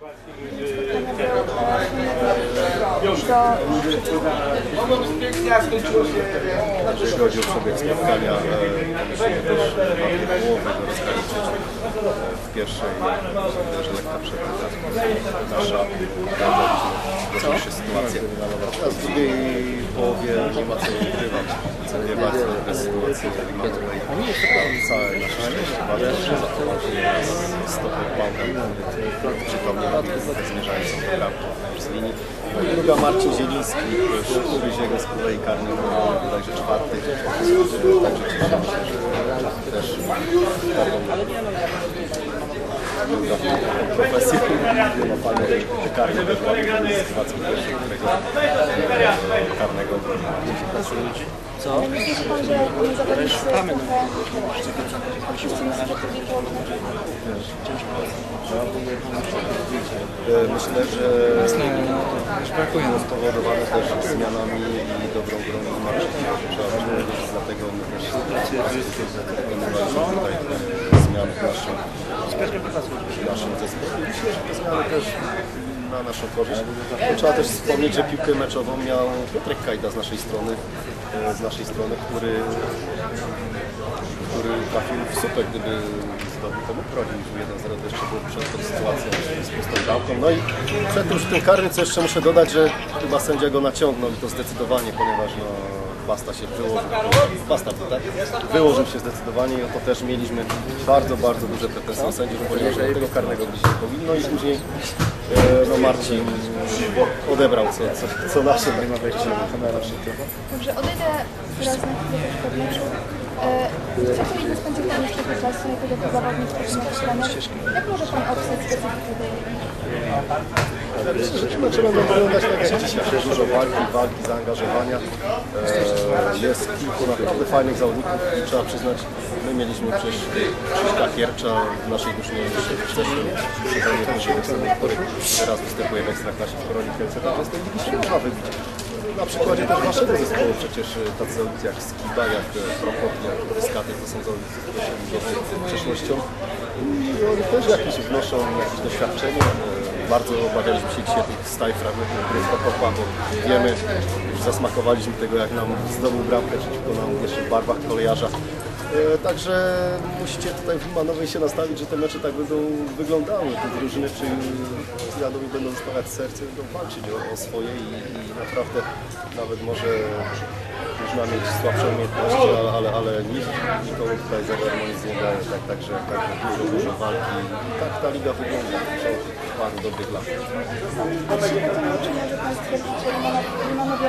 Jeżeli chodzi o przebieg spotkania, też go rozgraniczyć. W pierwszej widać, że lekka przewaga nasza. Obraliśmy się sytuację. A w drugiej połowie nie ma co ukrywać. Nie bardzo dobre sytuacje klimatowej. Całe nasze szczęście bardzo że raz stopę bałkan przytomnie zmierzającą do bramki z linii. Druga Marcin Zieliński, któryś jego z kolei karny bodajże czwarty. Także cieszymy się, że też profesję pierwszej, którego karnego Co? Myślę, że pan, że zawodnicy meczu. E, Myślę, że Już brakuje nam. spowodowane też zmianami i dobrą grą. Trzeba powiedzieć, dlatego my też dokonywaliśmy tutaj zmian w naszym, w naszym zespole. Myślę, że te zmiany też na naszą korzyść. Trzeba też wspomnieć, że piłkę meczową miał Piotrek Kajda z naszej strony, e, z naszej strony, który który trafił w słupek, gdyby zdobył, to mógł prowadzić 1-0, to jeszcze było przed tą sytuacją z pustą gałką. No i przed tym karnym, co jeszcze muszę dodać, że chyba sędzia go naciągnął i to zdecydowanie, ponieważ no, Basta się wyłożył, Basta tak? Wyłożył się zdecydowanie i o to też mieliśmy bardzo, bardzo duże pretensje do sędziów, ponieważ do tego karnego być nie powinno i później e, no Marcin odebrał co, co, co nasze, nie ma wejścia na nasze Dobrze, odejdę teraz na chwilę od meczu. E, Co powinien spędzić pan jeszcze czasu jako dobry zawodnik, trener? Jak może pan opisać specyfikę Mecze będą wyglądać tak jak dzisiaj. Dużo walki, walki, zaangażowania. E, jest kilku naprawdę fajnych zawodników i trzeba przyznać, my mieliśmy przecież Krzyśka Kiercza w naszej drużynie w zeszłym sezonie sezonu, który teraz występuje w Ekstraklasie w Koroni Kielce. Z tej ligi się można wybić. Na przykładzie też waszego zespołu przecież e, tacy zawodnicy jak Skiba, jak e, Prokop, jak Dyskaty, to są zawodnicy, ligowy przeszłością. I oni też jakieś wnoszą jakieś doświadczenie. Bardzo obawialiśmy się dzisiaj tych staj fragmentów gry Prokopa, bo wiemy, już zasmakowaliśmy tego, jak nam zdobył bramkę przeciwko nam jeszcze w barwach kolejarza. E, Także musicie tutaj w Manowej się nastawić, że te mecze tak będą wyglądały. Te drużyny, czyli jadą i będą stawiać serce, będą walczyć o, o swoje i, i naprawdę nawet może można mieć słabsze umiejętności, ale, ale, ale nikt nikomu tutaj za darmo nic nie daje. Tak, także, także dużo, dużo walki i tak ta liga wygląda paru dobrych lat. Pan stwierdzić, że Limonowia?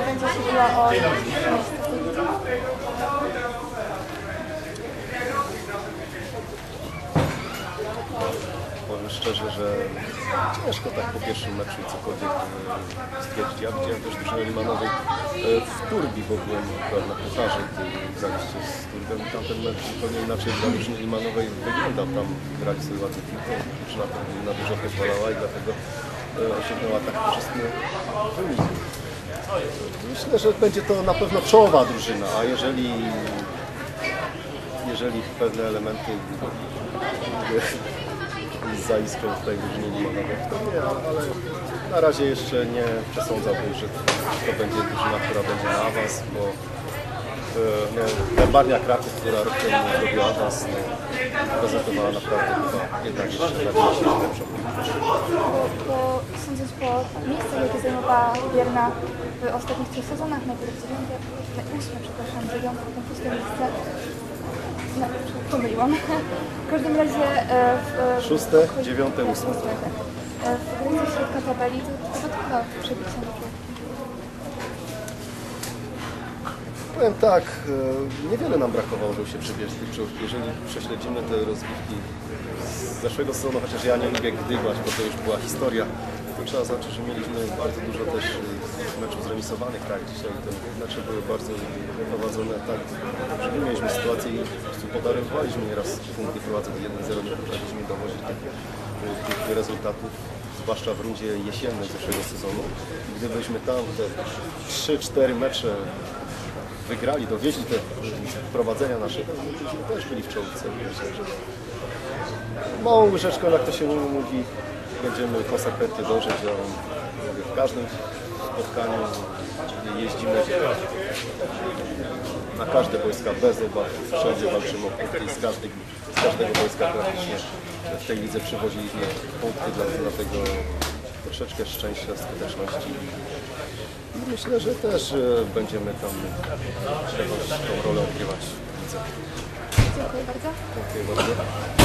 Powiem szczerze, że ciężko tak po pierwszym meczu cokolwiek e, stwierdzić. Ja widziałem też drużynę Limanowej e, w Turbi, bo byłem na gdy graliście z Turbem i tamten mecz zupełnie inaczej dla drużyny Limanowej wyglądał. Tam grali sobie ładnie piłką, drużyna na dużo pozwalała i dlatego e, osiągnęła tak korzystny wynik. Myślę, że będzie to na pewno czołowa drużyna, a jeżeli jeżeli pewne elementy zaiskrą w tej drużynie to nie, ale, na razie jeszcze nie przesądzałbym, że to będzie drużyna, która będzie na awans, bo no, Barnia Kraków, która rok temu zrobiła awans, prezentowała naprawdę chyba jednak jeszcze na lepszą. Bo, sądząc po miejscu, jakie zajmowała Wierna w ostatnich trzech sezonach, najpierw dziewiąte, ósme, przepraszam, dziewiąte, potem szóste miejsce. No, pomyliłam. W każdym razie e, w... Szóste, dziewiąte, ósme. E, W granicy środka tabeli to trudno przebić się do piłki. Powiem tak, e, niewiele nam brakowało, żeby się przebierz tych czołów. Jeżeli prześledzimy te rozgrywki z zeszłego sezonu, chociaż ja nie lubię gdybać, bo to już była historia, to trzeba zaznaczyć, że mieliśmy bardzo dużo też e, meczów zremisowanych, tak, dzisiaj te mecze były bardzo prowadzone tak, że my mieliśmy sytuację i po prostu podarowaliśmy nieraz punkty prowadząc 1-0, nie potrafiliśmy dowozić tych, tych rezultatów, zwłaszcza w rundzie jesiennej zeszłego sezonu. Gdybyśmy tam te 3-4 mecze wygrali, dowieźli te prowadzenia byśmy też byli w czołówce. Małą łyżeczką, jak to się mówi, będziemy konsekwentnie dążyć do, w każdym spotkaniu jeździmy na każde wojska bez obaw, wszędzie walczymy o punkty z, każdej, z każdego wojska praktycznie w tej lidze przywoziliśmy punkty, dla- dlatego troszeczkę szczęścia, skuteczności. I myślę, że też e, będziemy tam jakąś tą rolę odgrywać. Dziękuję bardzo. Dziękuję bardzo.